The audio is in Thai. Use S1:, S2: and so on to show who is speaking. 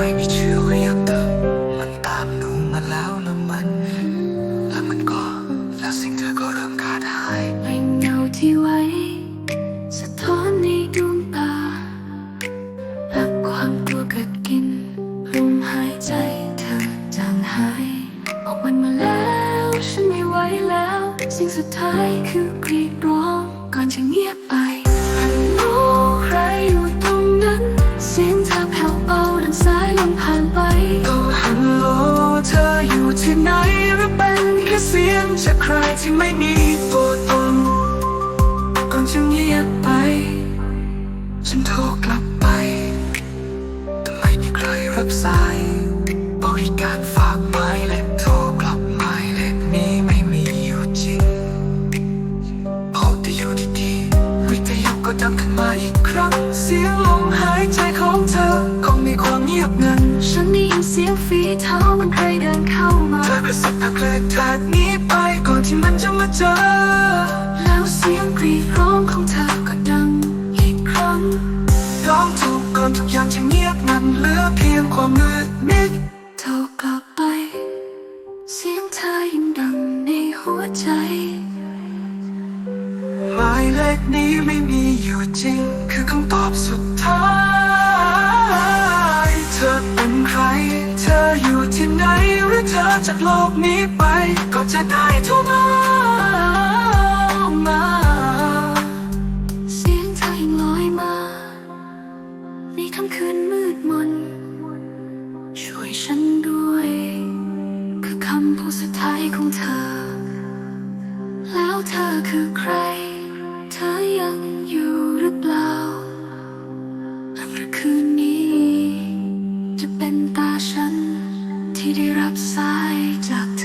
S1: ไม่มีชื่อก็ยังเดิมมันตามหนูมาแล้วแล้วมัน แล้วมันก็แล้วสิ่งเธอก็เริ่มขาดหาย
S2: เงาที่ไว้ สะท้อนในดวงตาและความกลัวกัดกินลมหายใจเธอจางหายออกมันมาแล้วฉันไม่ไหวแล้ว สิ่งสุดท้ายคือกรีดร้องก่อนจะเงียบไป
S1: ที่ไหนหรือเป็นแค่เสียงจากใครที่ไม่มีตัวตนก่อนจะเงียบไป ฉันโทรกลับไป แต่ไม่มีใครรับสายบริการฝากหมายเลขโทรกลับหมายเลขนี้ไม่มีอยู่จริงพอที่อยู่ดีๆวิทยุก็ดังขึ้นมาอีกครั้ง เสียงลมหายใจของเธอ คงมีความเงียบงัน
S2: ฉันได้ยินเสียงฝีเท้า
S1: ามาเธอกระสักระเกรดจากนี้ไปก่อนที่มันจะมาเจอ
S2: แล้วเสียงกรีดร้องของเธอก็ดังอีกครั้ง
S1: ร้องถูกก่อนทุกอย่างจะเงียบงันเหลือเพียงความมืดมิด
S2: โทรกลับไป เสียงเธอยังดังในหัวใจ
S1: หมายเลขนี้ไม่มีอยู่จริง คือคำตอบสุดท้าย เธอเป็นใคร เธออยู่ที่ไหน จากโลกนี้ไป ก็จะได้ทุกมา
S2: เสียงเธอยังลอยมาในค่ำคืนมืดมน ช่วยฉันด้วย คือคำพูดสุดท้ายของเธอ แล้วเธอคือใคร เธอยังอยู่ it upside up.